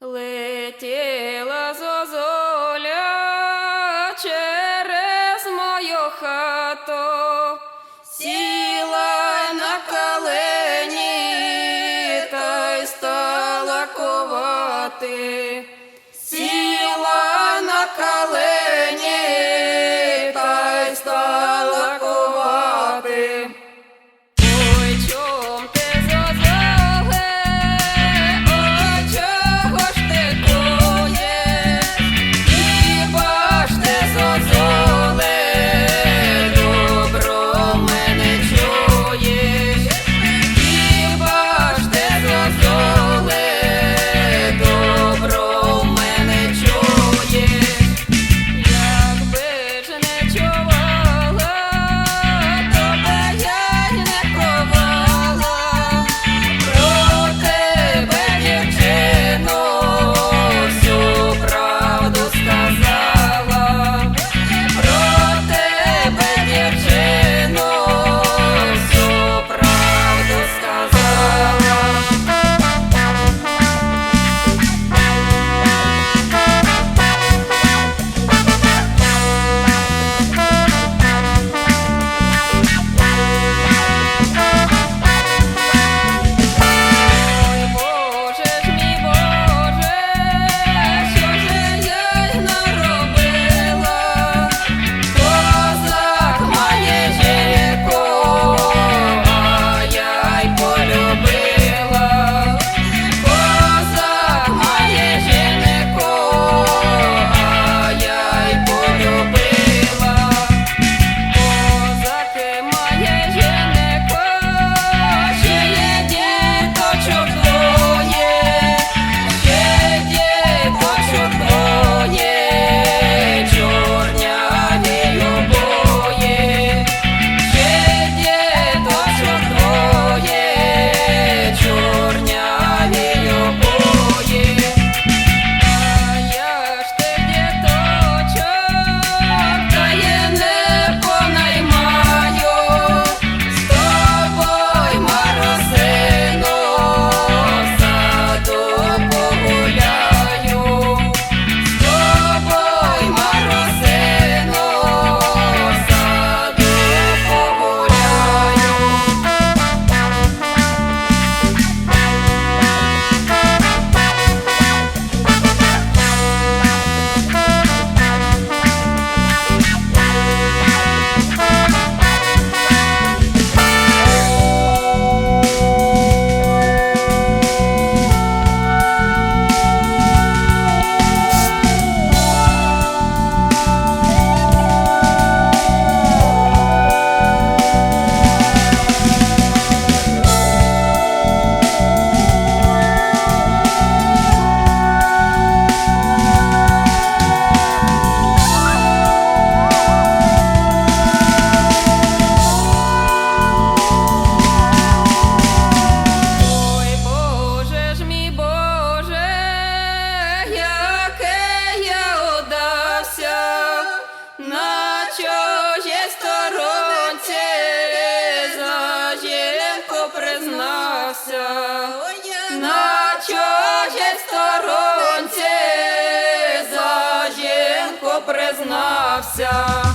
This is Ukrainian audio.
Летіла зозоля через мою хату, сіла на колені та й стала ковати. стався.